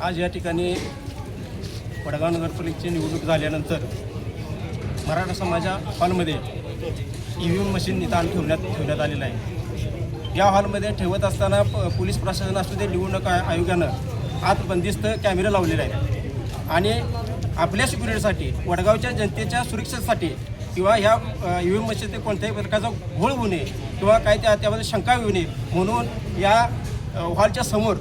आज या ठिकाणी वडगाव नगरपालिकेची निवडणूक झाल्यानंतर मराठा समाजा हॉलमध्ये ई व्ही एम मशीन निदान ठेवण्यात ठेवण्यात आलेलं आहे. या हॉलमध्ये ठेवत असताना प पोलीस प्रशासन असू दे निवडणूक आयोगानं आत बंदिस्त कॅमेरे लावलेले आहेत. आणि आपल्या सिक्युरिटीसाठी वडगावच्या जनतेच्या सुरक्षेसाठी किंवा ह्या ई व्ही एम मशीनचे कोणत्याही प्रकारचा घोळ होऊ नये किंवा काही त्या त्यामध्ये शंका येऊ नये म्हणून या हॉलच्या समोर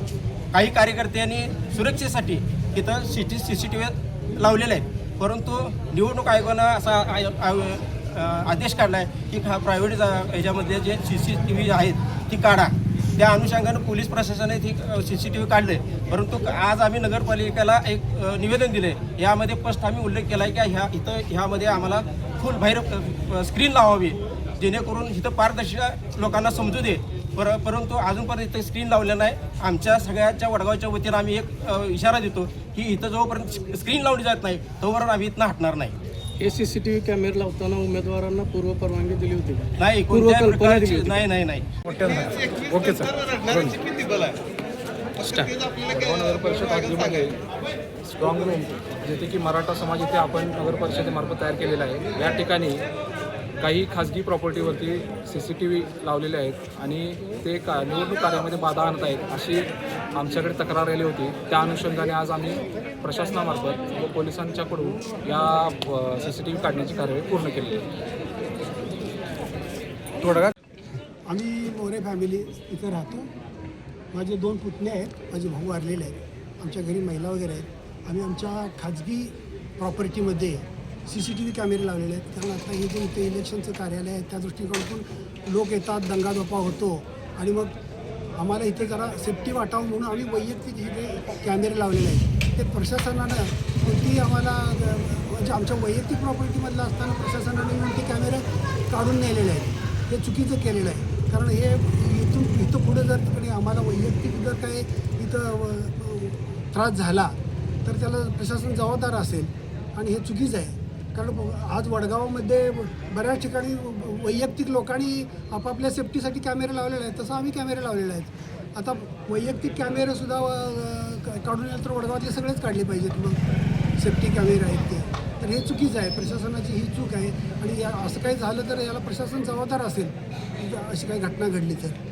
काही कार्यकर्त्यांनी सुरक्षेसाठी तिथं C T C C T V लावलेले आहेत. परंतु निवडणूक आयोगानं असा आय आय- आदेश काढला आहे की हा प्रायव्हेट याच्यामध्ये जे सी सी टी व्ही आहेत ती काढा. त्या अनुषंगानं पोलीस प्रशासनाने ती सी सी टी व्ही काढले. परंतु आज आम्ही नगरपालिकेला एक निवेदन दिले. यामध्ये फस्ट आम्ही उल्लेख केला आहे की ह्या इथं ह्यामध्ये आम्हाला फुल बाहेर स्क्रीन लावावी. जेणेकरून इथं पारदर्शक लोकांना समजू दे. पर परंतु अजूनपर्यंत इथं स्क्रीन लावलेलं नाही. आमच्या सगळ्याच्या वडगावच्या वतीनं आम्ही एक इशारा देतो की इथं जोपर्यंत स्क्रीन लावली जात नाही तोपर्यंत आम्ही इथनं हटणार नाही. हे सीसीटीव्ही कॅमेरे लावताना उमेदवारांना पूर्व परवानगी दिली होती का? नाही पूर्व कोणत्याही कल्पना प्रकारची दिली होती. नाही नाही नाही. ओके सर नगर परिषद स्ट्रॉंग रूम जिथे की मराठा समाज इथे आपण नगर परिषदेमार्फत तयार केलेला आहे. या ठिकाणी काही खाजगी प्रॉपर्टीवरती सी सी टी व्ही लावलेले आहेत आणि ते का निवडणूक कार्यामध्ये बाधा आणत आहेत अशी आमच्याकडे तक्रार आली होती. त्या अनुषंगाने आज आम्ही प्रशासनामार्फत व पोलिसांच्याकडून या सी सी टी व्ही काढण्याची कार्यवाही पूर्ण केली. आहे आम्ही मोरे फॅमिली इथं राहतो. माझे दोन पुतणे आहेत माझे भाऊ वारलेले आहेत आमच्या घरी महिला वगैरे आहेत. आम्ही आमच्या खाजगी प्रॉपर्टीमध्ये सी सी टी व्ही कॅमेरे लावलेले आहेत. कारण आता हे जे इथे इलेक्शनचं कार्यालय आहे त्या दृष्टिकोनातून लोक येतात दंगाधोपा होतो. आणि मग आम्हाला इथे जरा सेफ्टी वाटावं म्हणून आम्ही वैयक्तिक इथे कॅमेरे लावलेले आहेत ते प्रशासनानं कोणतीही आम्हाला म्हणजे आमच्या वैयक्तिक प्रॉपर्टीमधलं असताना प्रशासनाने येऊन ते कॅमेरे काढून नेलेले आहेत. हे चुकीचं केलेलं आहे. कारण हे इथून इथं पुढे जर तिकडे आम्हाला वैयक्तिक जर काही इथं त्रास झाला तर त्याला प्रशासन जबाबदार असेल. आणि हे चुकीचं आहे. कारण आज वडगावामध्ये बऱ्याच ठिकाणी वैयक्तिक लोकांनी आपापल्या सेफ्टीसाठी कॅमेरे लावलेले आहेत तसं आम्ही कॅमेरे लावलेले आहेत. आता वैयक्तिक कॅमेरेसुद्धा काढून येईल तर वडगावातले सगळेच काढले पाहिजेत मग. सेफ्टी कॅमेरे आहेत ते. तर हे चुकीचं आहे. प्रशासनाची ही चूक आहे. आणि या असं काही झालं तर याला प्रशासन जबाबदार असेल. अशी काही घटना घडली तर.